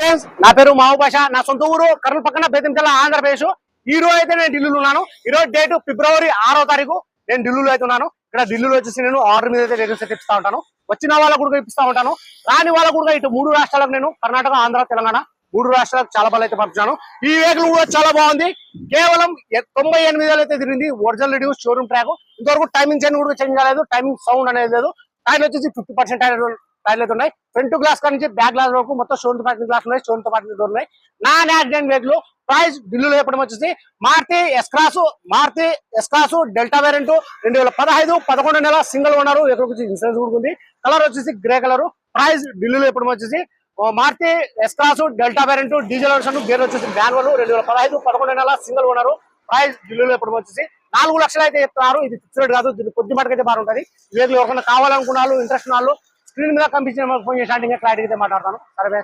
Friends నా పేరు మావభాష నా సొంత ఊరు కర్నూలు పక్కన బేతంచెల్ల ఆంధ్రప్రదేశ్. ఈ రోజు అయితే నేను ఢిల్లీలో ఉన్నాను. ఈ రోజు డేట్ ఫిబ్రవరి ఆరో తారీఖు నేను ఢిల్లీలో అయితే ఉన్నాను. ఇక్కడ ఢిల్లీలో వచ్చేసి నేను ఆర్డర్ మీద అయితే వెహికల్స్ అయితే ఇస్తా ఉంటాను. వచ్చిన వాళ్ళకు కూడా ఇప్పిస్తా ఉంటాను. రాని వాళ్ళకు కూడా ఇటు మూడు రాష్ట్రాలకు నేను కర్ణాటక ఆంధ్ర తెలంగాణ మూడు రాష్ట్రాలకు చాలా బాగా అయితే పంపించాను ఈ వెహికల్ కూడా చాలా బాగుంది. కేవలం తొంభై ఎనిమిది వేలు అయితే తిరిగింది. ఒరిజినల్ రెడ్యూస్ షోరూమ్ ట్రాక్ ఇంతవరకు టైమింగ్ చేంజ్ కూడా చేంజ్ కాలేదు. టైమింగ్ సౌండ్ అనేది లేదు. టైర్ వచ్చేసి ఫిఫ్టీ పర్సెంట్ టైర్లు అయితే ఉన్నాయి. ఫ్రంట్ గ్లాస్ కానీ బ్యాక్ గ్లాస్ వరకు మొత్తం షోన్తో పాటు గ్లాస్ ఉన్నాయి షోన్తో పాటు ఉన్నాయి. నాన్ యాక్సిడెంట్ వెహికల్ ప్రైస్ ఢిల్లీలో చెప్పడం వచ్చేసి Maruti S Cross Maruti S Cross delta variant రెండు వేల పదహైదు పదకొండు నెల సింగిల్ ఉన్నారు ఇక్కడ వచ్చి ఇన్సూరెన్స్ కూడా ఉంది. కలర్ వచ్చేసి గ్రే కలర్ ప్రైస్ ఢిల్లీలో చెప్పడం వచ్చేసి Maruti Maruti S Cross delta variant diesel version gear వచ్చేసి మాన్యువల్ రెండు వేల పదహైదు పదకొండు నెల సింగిల్ ఉన్నారు ప్రైస్ ఢిల్లీలో చెప్పడం వచ్చేసి నాలుగు లక్షలు అయితే చెప్తున్నారు. ఇది ఫిక్స్డ్ కాదు దీన్ని కొద్ది మటుకైతే బాగుంటుంది. వెహికల్ ఎవరికైనా కావాలనుకున్న వాళ్ళు ఇంట్రెస్ట్ వాళ్ళు స్క్రీన్ మీద కనిపించిన ఫోన్ చేసి అంటే ఇంకా క్లారిటీ అయితే మాట్లాడతాను. సరే